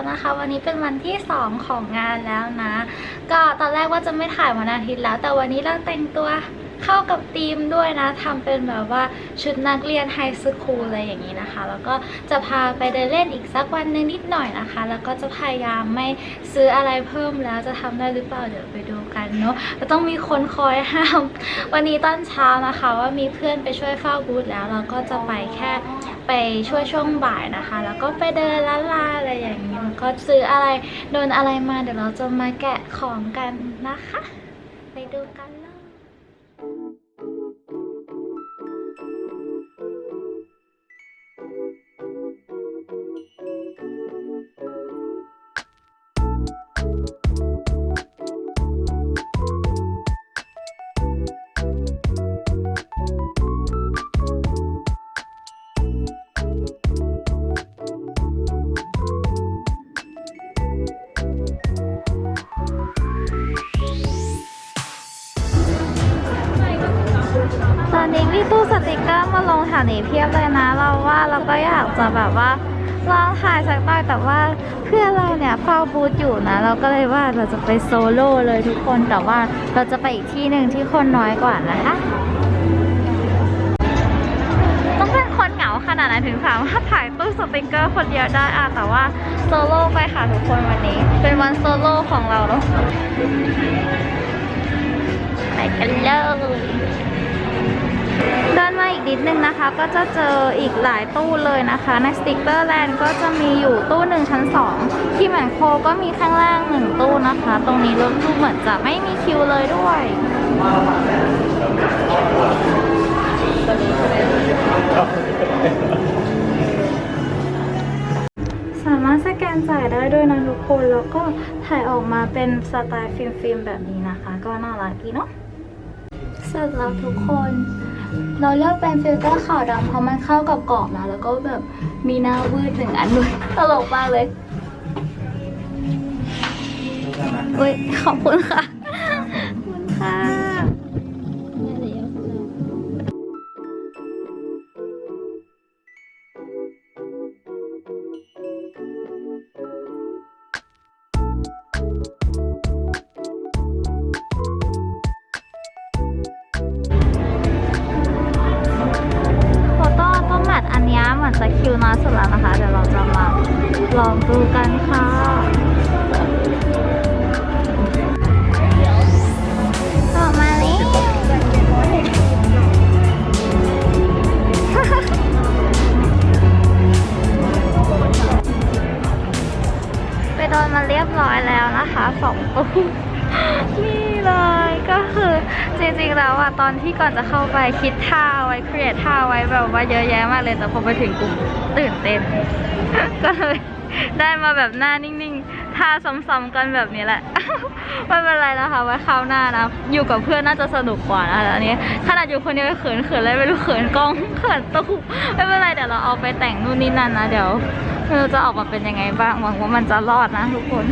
แล้วนะคะ วันนี้เป็นวันที่ 2 ของงานแล้วนะ ก็ตอนแรกว่าจะไม่ถ่ายวันอาทิตย์แล้ว แต่วันนี้เราแต่งตัวเข้ากับธีมด้วยนะทำเป็นแบบว่าชุดนักเรียนไฮสคูลอะไรอย่างนี้นะคะ แล้วก็จะพาไปเดินเล่นอีกสักวันหนึงนิดหน่อยนะคะ แล้วก็จะพยายามไม่ซื้ออะไรเพิ่มแล้วจะทำได้หรือเปล่าเดี๋ยวไป นเนาะจะต้องมีคนคอยห้าม วันนี้ตอนเช้านะคะว่ามีเพื่อนไปช่วยเฝ้าบูธแล้วเราก็จะไปแค่ไปช่วยช่วงบ่ายนะคะ แล้วก็ไปเดินล้านลาอะไรอย่างนี้แล้วก็ซื้ออะไรโดนอะไรมาเดี๋ยวเราจะมาแกะของกันนะคะ ไปดูกัน อนนี้มีตู้สติกเกอร์มาลงแถวนี้เพียบเลยนะ เราว่าเราก็อยากจะแบบว่าลองถ่ายสักหน่อยแต่ว่าเพื่อนเราเนี่ยเฝ้าบูธอยู่นะ เราก็เลยว่าเราจะไปโซโล่เลยทุกคนแต่ว่าเราจะไปอีกที่หนึ่งที่คนน้อยกว่านะคะต้องเป็นคนเหงาขนาดไหนถึงสามารถถ่ายตู้สติกเกอร์คนเดียวได้อะแต่ว่าโซโล่ไปค่ะทุกคนวันนี้ เป็นวันโซโล่ของเราเนาะไปกันเลย กนิดนึงนะคะ ก็จะเจออีกหลายตู้เลยนะคะ ในสติกเกอร์แลนด์ก็จะมีอยู่ตู้หนึ่งชั้นสองที่แมนโคก็มีข้างล่างหนึ่งตู้นะคะ ตรงนี้รถดูเหมือนจะไม่มีคิวเลยด้วยสามารถสแกนจ่ายได้ด้วยนะทุกคน แล้วก็ถ่ายออกมาเป็นสไตล์ฟิล์มๆแบบนี้นะคะ ก็น่ารักดีเนาะเสร็จแล้วทุกคน เราเลือกเป็นฟิลเตอร์ขาวดำเพราะมันเข้ากับกรอบนะ แล้วก็แบบมีหน้าวืดหนึ่งอันด้วย ตลกมากเลยเฮ้ยขอบคุณค่ะ แล้วนะคะสองตู้นี่เลยก็คือจริงๆแล้วอะตอนที่ก่อนจะเข้าไปคิดท่าไว้เครีเอทท่าไว้แบบว่าเยอะแยะมากเลยแต่พอไปถึงกลุ่มตื่นเต้นก็เลยได้มาแบบหน้านิ่งๆท่าซ้ำๆกันแบบนี้แหละ ไม่เป็นไรนะคะไว้คราวหน้านะ อยู่กับเพื่อนน่าจะสนุกกว่านะอันนี้ขนาดอยู่คนเดียวเขินเขินอะไรไม่รู้เขินกล้องเขินตู้ไม่เป็นไรเดี๋ยวเราเอาไปแต่งนู่นนี่นั่นนะเดี๋ยว ไม่รู้จะออกมาเป็นยังไงบ้าง หวังว่ามันจะรอดนะทุกคน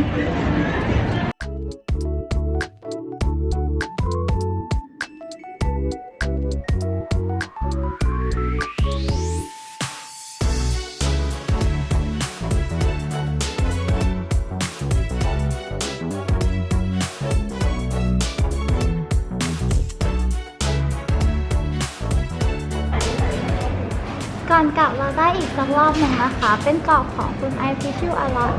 ก่อนกลับเรา อีกสักรอบหนึ่งนะคะ เป็นกรอบของคุณไอพิชิวอลอต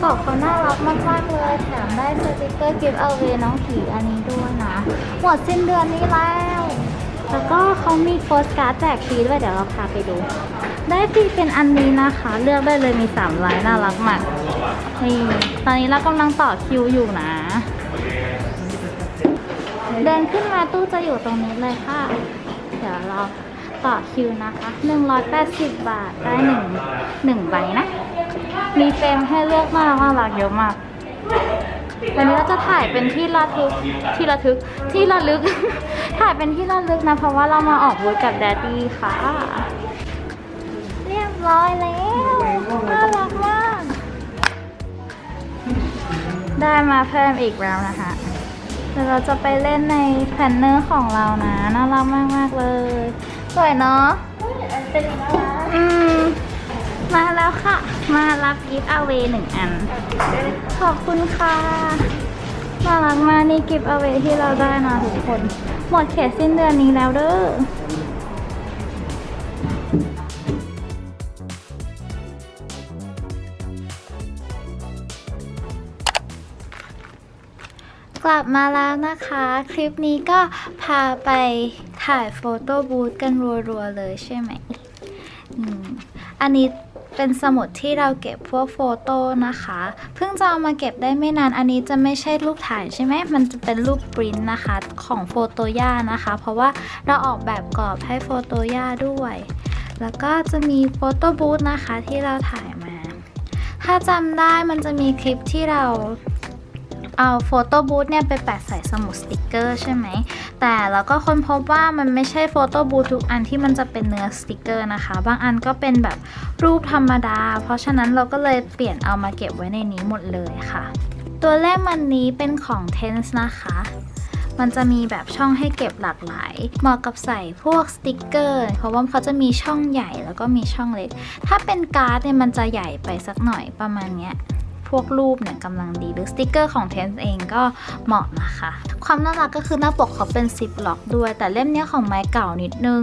กรอบเขาน่ารักมากๆเลย แถมได้สติกเกอร์กิฟต์เอาเวน้องผีอันนี้ด้วยนะ หมดสิ้นเดือนนี้แล้ว แล้วก็เขามีโปสการ์ดแจกฟรีด้วยเดี๋ยวเราพาไปดู ได้ฟรีเป็นอันนี้นะคะ เลือกได้เลยมี3ลายน่ารักมากนี่ตอนนี้เรากำลังต่อคิวอยู่นะ เดินขึ้นมาตู้จะอยู่ตรงนี้เลยค่ะ เดี๋ยวเรา ต่อคิวนะคะ 180 บาทได้หนึ่งหนึ่งใบนะ มีเฟรมให้เลือกมากน่ารักเยอะมากวันนี้เราจะถ่ายเป็นที่ระทึกที่ระทึกที่ระลึก ถ่ายเป็นที่ระลึกนะ เพราะว่าเรามาออกบูธกับแดดดี้ค่ะ เรียบร้อยแล้วน่ารักมาก ได้มาเพิ่มอีกแล้วนะคะเดี๋ยวเราจะไปเล่นในแพนเนอร์ของเรานะ น่ารักมาก ๆ เลย วยเนาะเป็นน่ารักอืมมาแล้วค่ะ มารับกิฟต์เอาเวหนึ่งอัน ขอบคุณค่ะน่ารักมากนี่กิฟต์เอาเวที่เราได้นะทุกคน หมดเขตสิ้นเดือนนี้แล้วเด้อกลับมาแล้วนะคะ คลิปนี้ก็พาไป ถ่ายโฟโต้บูธกันรัวๆเลยใช่ไหมอืมอันนี้เป็นสมุดที่เราเก็บพวกโฟโต้นะคะ เพิ่งจะเอามาเก็บได้ไม่นาน อันนี้จะไม่ใช่รูปถ่ายใช่ไหม มันจะเป็นรูปปริ้นท์นะคะ ของโฟโตย่านะคะ เพราะว่าเราออกแบบกรอบให้โฟโตย่าด้วย แล้วก็จะมีโฟโต้บูธนะคะที่เราถ่ายมา ถ้าจำได้มันจะมีคลิปที่เรา เอาโฟโต้บูธเนี่ยไปแปะใส่สมุดสติกเกอร์ใช่ไหม แต่เราก็ค้นพบว่ามันไม่ใช่โฟโต้บูธทุกอันที่มันจะเป็นเนื้อสติกเกอร์นะคะ บางอันก็เป็นแบบรูปธรรมดา เพราะฉะนั้นเราก็เลยเปลี่ยนเอามาเก็บไว้ในนี้หมดเลยค่ะ ตัวเลขมันนี้เป็นของ Tense นะคะมันจะมีแบบช่องให้เก็บหลากหลาย เหมาะกับใส่พวกสติกเกอร์ เพราะว่าเขาจะมีช่องใหญ่แล้วก็มีช่องเล็ก ถ้าเป็นการ์ดเนี่ยมันจะใหญ่ไปสักหน่อยประมาณเนี้ย พวกรูปเนี่ยกำลังดี หรือสติกเกอร์ของเทนส์เองก็เหมาะนะคะ ความน่ารักก็คือหน้าปกเขาเป็นซิปล็อกด้วย แต่เล่มเนี้ยของไม้เก่านิดนึง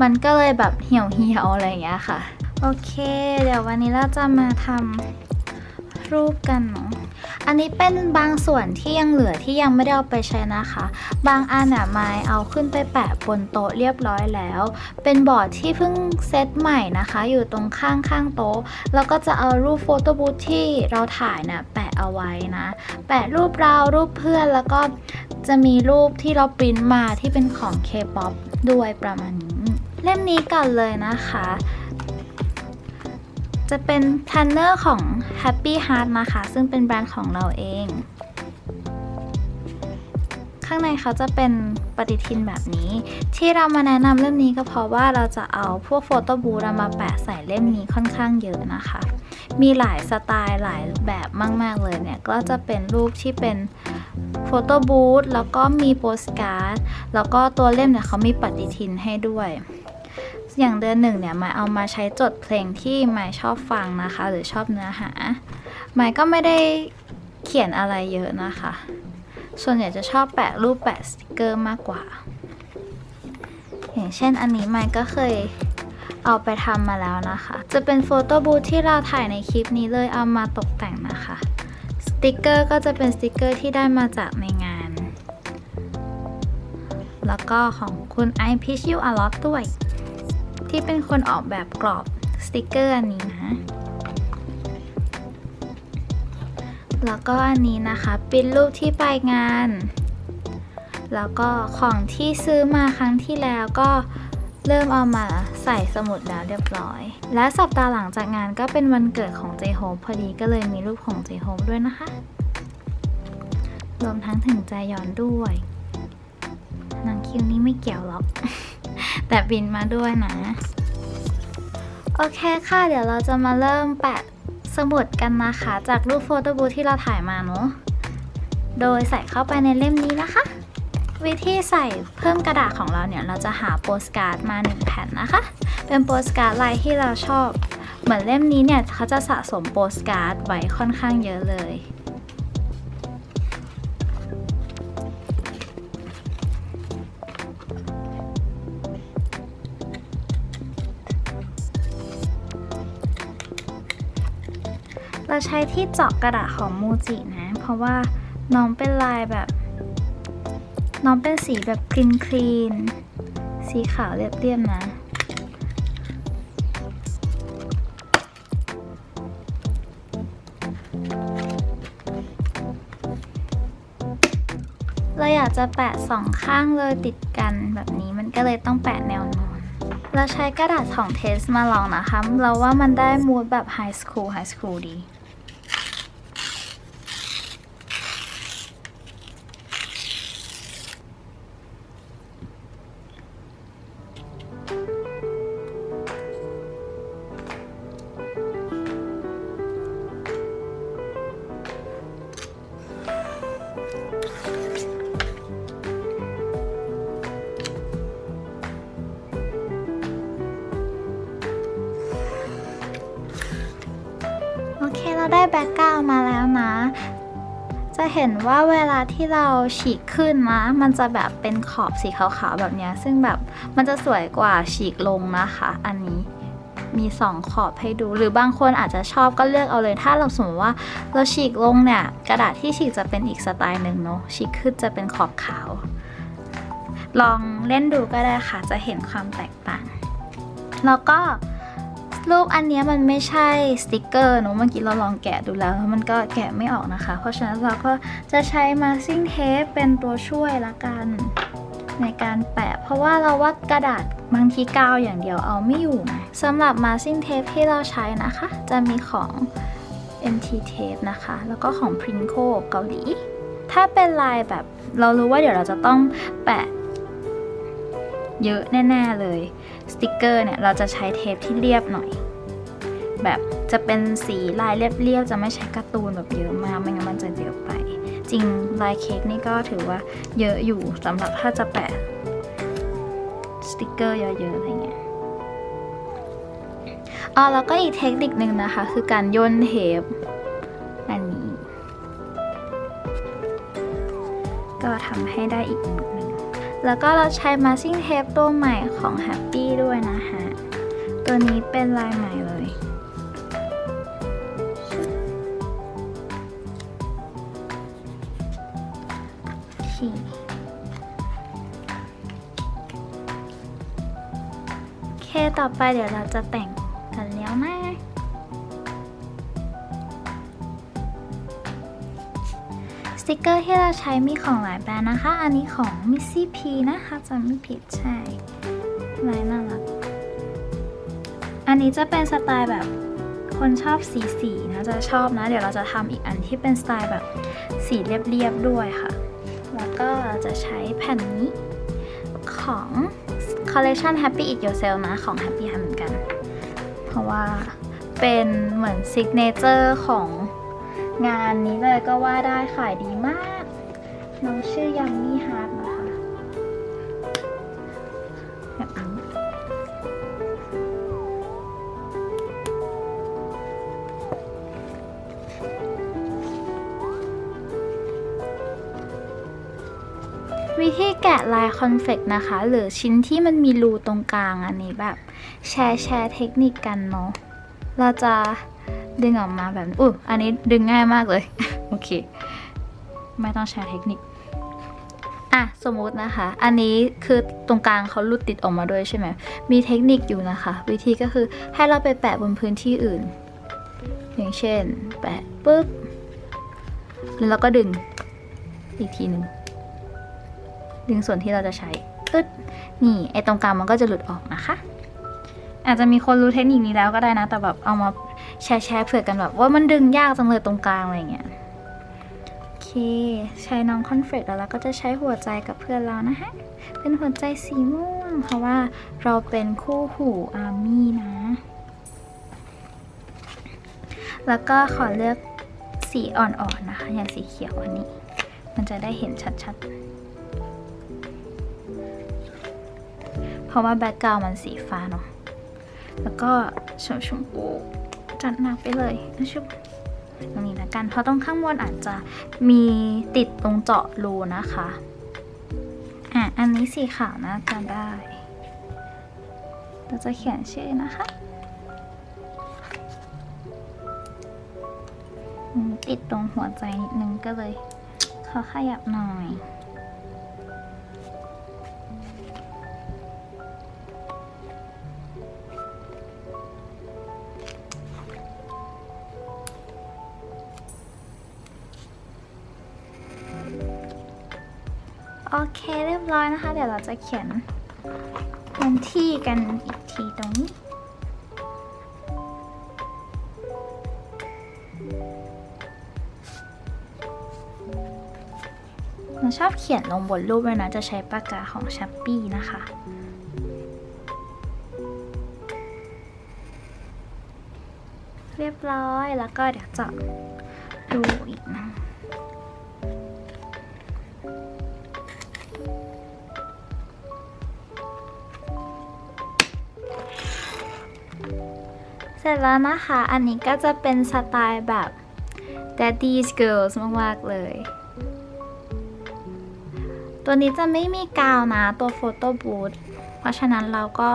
มันก็เลยแบบเหี่ยวเหี่ยวอะไรอย่างเงี้ยค่ะ โอเค เดี๋ยววันนี้เราจะมาทำรูปกันเนาะ อันนี้เป็นบางส่วนที่ยังเหลือที่ยังไม่ได้เอาไปใช้นะคะ บางอันอะไม้เอาขึ้นไปแปะบนโต๊ะเรียบร้อยแล้ว เป็นบอร์ดที่เพิ่งเซตใหม่นะคะ อยู่ตรงข้างข้างโต๊ะ แล้วก็จะเอารูปโฟโต้บูธที่เราถ่ายน่ะแปะเอาไว้นะ แปะรูปเรารูปเพื่อนแล้วก็จะมีรูปที่เราปริ้นมาที่เป็นของ K-POP ด้วยประมาณนี้ เล่มนี้กันเลยนะคะ จะเป็นแพลนเนอร์ของ Happy Heart นะคะ ซึ่งเป็นแบรนด์ของเราเอง ข้างในเขาจะเป็นปฏิทินแบบนี้ ที่เรามาแนะนำเล่มนี้ก็เพราะว่าเราจะเอาพวกโฟโต้บูธมาแปะใส่เล่มนี้ค่อนข้างเยอะนะคะ มีหลายสไตล์หลายแบบมาก ๆ เลยเนี่ย ก็จะเป็นรูปที่เป็นโฟโต้บูธแล้วก็มีโปสการ์ดแล้วก็ตัวเล่มเนี่ยเขามีปฏิทินให้ด้วย อย่างเดือนหนึ่งเนี่ยมายเอามาใช้จดเพลงที่มายชอบฟังนะคะ หรือชอบเนื้อหามายก็ไม่ได้เขียนอะไรเยอะนะคะ ส่วนใหญ่จะชอบแปะรูปแปะสติกเกอร์มากกว่า อย่างเช่นอันนี้มายก็เคยเอาไปทำมาแล้วนะคะ จะเป็นโฟโต้บูธที่เราถ่ายในคลิปนี้เลยเอามาตกแต่งนะคะ สติกเกอร์ก็จะเป็นสติกเกอร์ที่ได้มาจากในงาน แล้วก็ของคุณ I p i c h You a lot ด้วย ที่เป็นคนออกแบบกรอบสติกเกอร์อันนี้นะ แล้วก็อันนี้นะคะเปริ้นรูปที่ไปงาน แล้วก็ของที่ซื้อมาครั้งที่แล้วก็เริ่มเอามาใส่สมุดแล้วเรียบร้อย และสัปดาห์หลังจากงานก็เป็นวันเกิดของเจโฮพอดีก็เลยมีรูปของเจโฮด้วยนะคะ รวมทั้งถึงใจยอนด้วย นางคิวนี้ไม่เกี่ยวหรอก แต่บินมาด้วยนะ โอเคค่ะ เดี๋ยวเราจะมาเริ่มแปะสมุดกันนะคะ จากรูปโฟโต้บูธที่เราถ่ายมาเนาะโดยใส่เข้าไปในเล่มนี้นะคะ วิธีใส่เพิ่มกระดาษของเราเนี่ย เราจะหาโปสการ์ดมา 1 แผ่นนะคะ เป็นโปสการ์ดลายที่เราชอบ เหมือนเล่มนี้เนี่ยเขาจะสะสมโปสการ์ดไว้ค่อนข้างเยอะเลย เราใช้ที่เจาะกระดาษของมูจินะ เพราะว่าน้องเป็นลายแบบ น้องเป็นสีแบบคลีนคลีนสีขาวเรียบๆนะ เราอยากจะแปะสองข้างเลยติดกันแบบนี้มันก็เลยต้องแปะแนวนอน เราใช้กระดาษของเทสมาลองนะคะ เราว่ามันได้มูดแบบไฮสคูลไฮสคูลดี ที่เราฉีกขึ้นนะ มันจะแบบเป็นขอบสีขาวๆแบบนี้ ซึ่งแบบมันจะสวยกว่าฉีกลงนะคะ อันนี้มีสองขอบให้ดู หรือบางคนอาจจะชอบก็เลือกเอาเลย ถ้าเราสมมติว่าเราฉีกลงเนี่ย กระดาษที่ฉีกจะเป็นอีกสไตล์หนึ่งเนาะ ฉีกขึ้นจะเป็นขอบขาว ลองเล่นดูก็ได้ค่ะ จะเห็นความแตกต่าง แล้วก็ รูปอันนี้มันไม่ใช่สติกเกอร์เนอะเมื่อกี้เราลองแกะดูแล้วแล้วมันก็แกะไม่ออกนะคะ เพราะฉะนั้นเราก็จะใช้มาส k ิ n งเทปเป็นตัวช่วยละกันในการแปะ เพราะว่าเราว่ากระดาษบางทีกาวอย่างเดียวเอาไม่อยู่นะสำหรับมาส k ิ n งเทปที่เราใช้นะคะ จะมีของ MT Tape นะคะ แล้วก็ของ Prinko เกาหลี ถ้าเป็นลายแบบเรารู้ว่าเดี๋ยวเราจะต้องแปะ เยอะแน่ ๆ เลย สติกเกอร์เนี่ยเราจะใช้เทปที่เรียบหน่อย แบบจะเป็นสีลายเรียบๆจะไม่ใช้การ์ตูนแบบเยอะมากไม่งั้นมันจะเยอะไป จริงลายเค้กนี่ก็ถือว่าเยอะอยู่สำหรับถ้าจะแปะสติกเกอร์เยอะๆอะไรเงี้ยอ๋อแล้วก็อีกเทคนิคนึงนะคะ คือการย่นเทปอันนี้ ก็ทำให้ได้อีกมุดหนึ่ง แล้วก็เราใช้ masking tape ตัวใหม่ของ Happy ด้วยนะฮะตัวนี้เป็นลายใหม่เลย โอเค ต่อไปเดี๋ยวเราจะแต่ง สติกเกอร์ที่เราใช้มีของหลายแบรนด์นะคะ อันนี้ของ Missy P นะคะจำไม่ผิดใช่ลายน่ารัก อันนี้จะเป็นสไตล์แบบคนชอบสีสีนะจะชอบนะ เดี๋ยวเราจะทำอีกอันที่เป็นสไตล์แบบสีเรียบๆด้วยค่ะ แล้วก็เราจะใช้แผ่นนี้ของ Collection Happy It Yourself นะ ของ Happy Han เหมือนกัน เพราะว่าเป็นเหมือนซิกเนเจอร์ของ งานนี้เลยก็ว่าได้ขายดีมาก น้องชื่อยัมมี่ฮาร์ดนะคะแบบนี้วิธีแกะลายคอนเฟกนะคะ หรือชิ้นที่มันมีรูตรงกลางอันนี้แบบ แชร์แชร์เทคนิคกันเนาะเราจะ ดึงออกมาแบบอุ้ยอันนี้ดึงง่ายมากเลย โอเค ไม่ต้องใช้เทคนิค อะ สมมุตินะคะ อันนี้คือตรงกลางเขาหลุดติดออกมาด้วยใช่ไหม มีเทคนิคอยู่นะคะ วิธีก็คือให้เราไปแปะบนพื้นที่อื่น อย่างเช่น แปะปุ๊บ แล้วเราก็ดึงอีกทีหนึ่ง ดึงส่วนที่เราจะใช้ตึ๊ดนี่ ไอตรงกลางมันก็จะหลุดออกนะคะ อาจจะมีคนรู้เทคนิคนี้แล้วก็ได้นะ แต่แบบเอามา แชร์แชร์เผื่อกันแบบว่ามันดึงยากจังเลยตรงกลางอะไรเงี้ยโอเค ใช้น้องคอนเฟลกแล้วเราก็จะใช้หัวใจกับเพื่อนเรานะฮะ เป็นหัวใจสีม่วงเพราะว่าเราเป็นคู่หูอาร์มี่นะ แล้วก็ขอเลือกสีอ่อนๆนะคะ อย่างสีเขียวอันนี้ มันจะได้เห็นชัดๆเพราะว่าแบ็กกราวมันสีฟ้าเนาะ แล้วก็ชมชมพู จัดหนักไปเลยนะชุบตรงนี้ละกันเพราะตรงข้างบนอาจจะมีติดตรงเจาะรูนะคะ อะ อันนี้สีขาวนะจะได้ เราจะเขียนชื่อนะคะ ติดตรงหัวใจนิดนึงก็เลย ขอขยับหน่อย รียบร้อยนะคะ เดี๋ยวเราจะเขียนวันที่กันอีกทีตรงนี้เราชอบเขียนลงบนรูปเลยนะ จะใช้ปากกาของชัปปี้นะคะเรียบร้อยแล้วก็เดี๋ยวจะดูอีกนะ สร็จแล้วนะคะ อันนี้ก็จะเป็นสไตล์แบบ Daddy's Girls มากๆเลย ตัวนี้จะไม่มีกาวนะตัวโฟโต้บูธเพราะฉะนั้นเราก็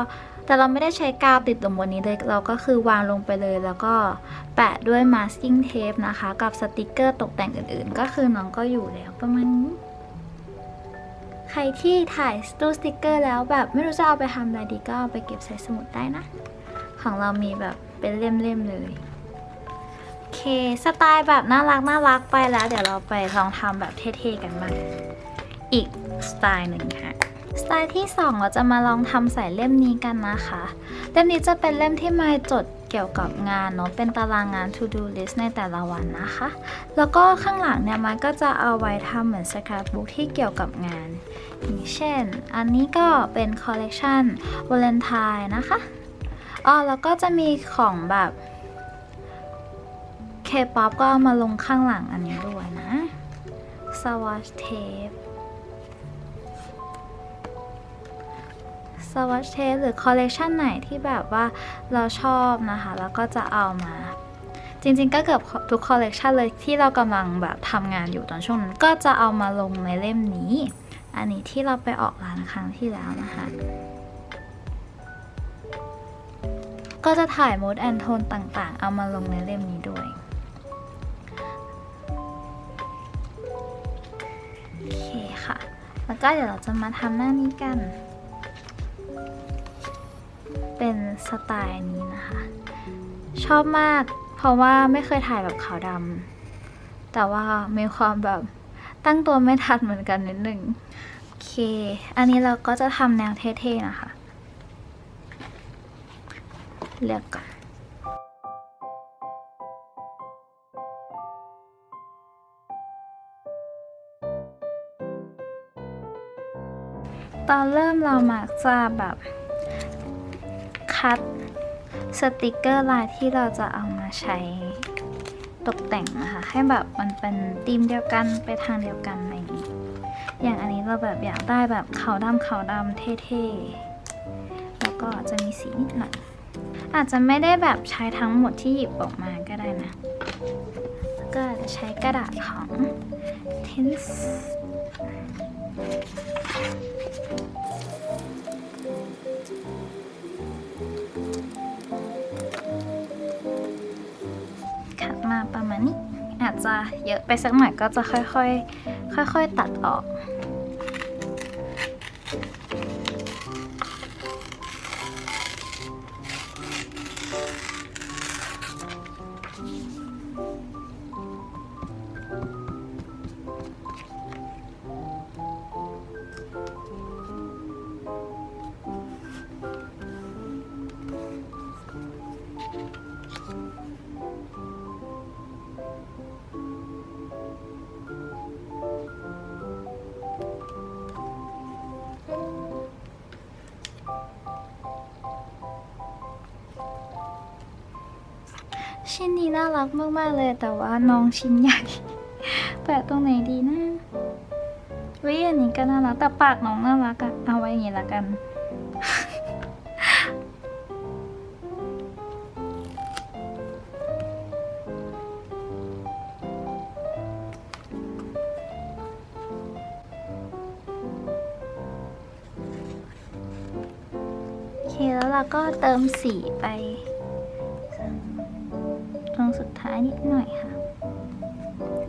แต่เราไม่ได้ใช้กาวติดตรงบนนี้เลย เราก็คือวางลงไปเลย แล้วก็แปะด้วย masking tape นะคะ กับสติกเกอร์ตกแต่งอื่นๆ ก็คือน้องก็อยู่แล้วประมาณนี้ ใครที่ถ่ายตู้สติกเกอร์แล้วแบบไม่รู้จะเอาไปทำอะไรดีก็เอาไปเก็บใส่สมุดได้นะ ของเรามีแบบ เป็นเล่มๆเลยโอเคสไตล์แบบน่ารักน่ารักไปแล้ว เดี๋ยวเราไปลองทำแบบเท่ๆกันบ้างอีกสไตล์หนึ่งค่ะสไตล์ที่ 2 เราจะมาลองทำใส่เล่มนี้กันนะคะ เล่มนี้จะเป็นเล่มที่มาจดเกี่ยวกับงานเนาะเป็นตารางงาน to do list ในแต่ละวันนะคะ แล้วก็ข้างหลังเนี่ยมันก็จะเอาไว้ทำเหมือน scrapbook ที่เกี่ยวกับงาน อย่างเช่น อันนี้ก็เป็น collection valentine นะคะ อ๋อแล้วก็จะมีของแบบ K-pop ก็เอามาลงข้างหลังอันนี้ด้วยนะ Swatch tape Swatch tape หรือคอลเลกชันไหนที่แบบว่าเราชอบนะคะ แล้วก็จะเอามา จริงๆก็เกือบทุกคอลเลกชันเลยที่เรากำลังแบบทำงานอยู่ตอนช่วงนั้น ก็จะเอามาลงในเล่มนี้ อันนี้ที่เราไปออกร้านครั้งที่แล้วนะคะ ก็จะถ่ายมูดแอนโทนต่างๆ เอามาลงในเล่มนี้ด้วย โอเคค่ะ แล้วก็เดี๋ยวเราจะมาทำหน้านี้กัน เป็นสไตล์นี้นะคะ ชอบมากเพราะว่าไม่เคยถ่ายแบบขาวดำแต่ว่ามีความแบบตั้งตัวไม่ทันเหมือนกันนิดหนึ่งโอเค อันนี้เราก็จะทำแนวเท่ๆนะคะ เลือกก่อนตอนเริ่มเรามักจะแบบ คัดสติกเกอร์ลายที่เราจะเอามาใช้ตกแต่งนะคะ ให้แบบมันเป็นธีมเดียวกันไปทางเดียวกันอะไรอย่างนี้ อย่างอันนี้เราแบบอยากได้แบบขาวดำขาวดำเท่ๆ แล้วก็จะมีสีนิดหน่อย อาจจะไม่ได้แบบใช้ทั้งหมดที่หยิบออกมาก็ได้นะ ก็จะใช้กระดาษของ Tins ขัดมาประมาณนี้ อาจจะเยอะไปสักหน่อยก็จะค่อยๆ ค่อยๆ ตัดออก ชิ้นนี้น่ารักมากๆเลย แต่ว่าน้องชิ้นใหญ่ แปะตรงไหนดีนะวิอันนี้ก็น่ารักแต่ปากน้องน่ารักอะเอาไว้อย่างนี้ละกัน โอเคแล้วเราก็เติมสีไปานิดหน่อยค่ะ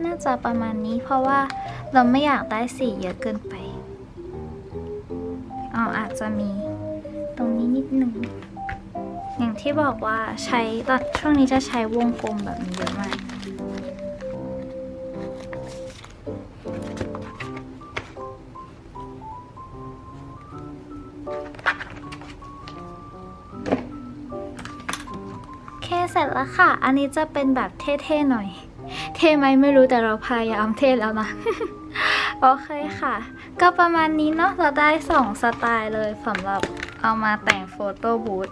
น่าจะประมาณนี้เพราะว่าเราไม่อยากได้สีเยอะเกินไปเอาอาจจะมีตรงนี้นิดหนึ่งอย่างที่บอกว่าใช้ตอนช่วงนี้จะใช้วงกลมแบบนี้เยอะมาก เสร็จแล้วค่ะ อันนี้จะเป็นแบบเท่ๆหน่อย เท่ไหมไม่รู้แต่เราพยายามเท่แล้วนะ โอเคค่ะ ก็ประมาณนี้เนาะเราได้สองสไตล์เลยสำหรับเอามาแต่งโฟโต้บูธ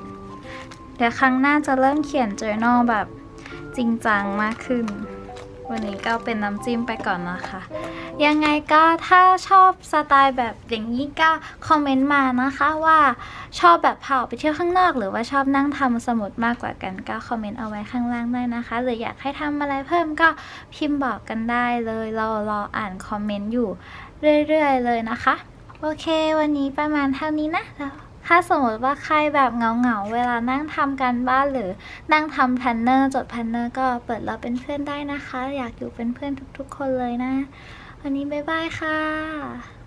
เดี๋ยวครั้งหน้าจะเริ่มเขียน journal แบบจริงจังมากขึ้น วันนี้ก็เป็นน้ำจิ้มไปก่อนนะคะ ยังไงก็ถ้าชอบสไตล์แบบอย่างนี้ก็คอมเมนต์มานะคะว่าชอบแบบพาออกไปเที่ยวข้างนอกหรือว่าชอบนั่งทำสมุดมากกว่ากันก็คอมเมนต์เอาไว้ข้างล่างได้นะคะ หรืออยากให้ทำอะไรเพิ่มก็พิมพ์บอกกันได้เลยเรารออ่านคอมเมนต์อยู่เรื่อยๆเลยนะคะ โอเค วันนี้ประมาณเท่านี้นะแล้ว ถ้าสมมติว่าใครแบบเหงาๆ เวลานั่งทำการบ้านหรือนั่งทำแพนเนอร์จดแพนเนอร์ก็เปิดเราเป็นเพื่อนได้นะคะ อยากอยู่เป็นเพื่อนทุกๆ คนเลยนะ วันนี้บ๊ายบายค่ะ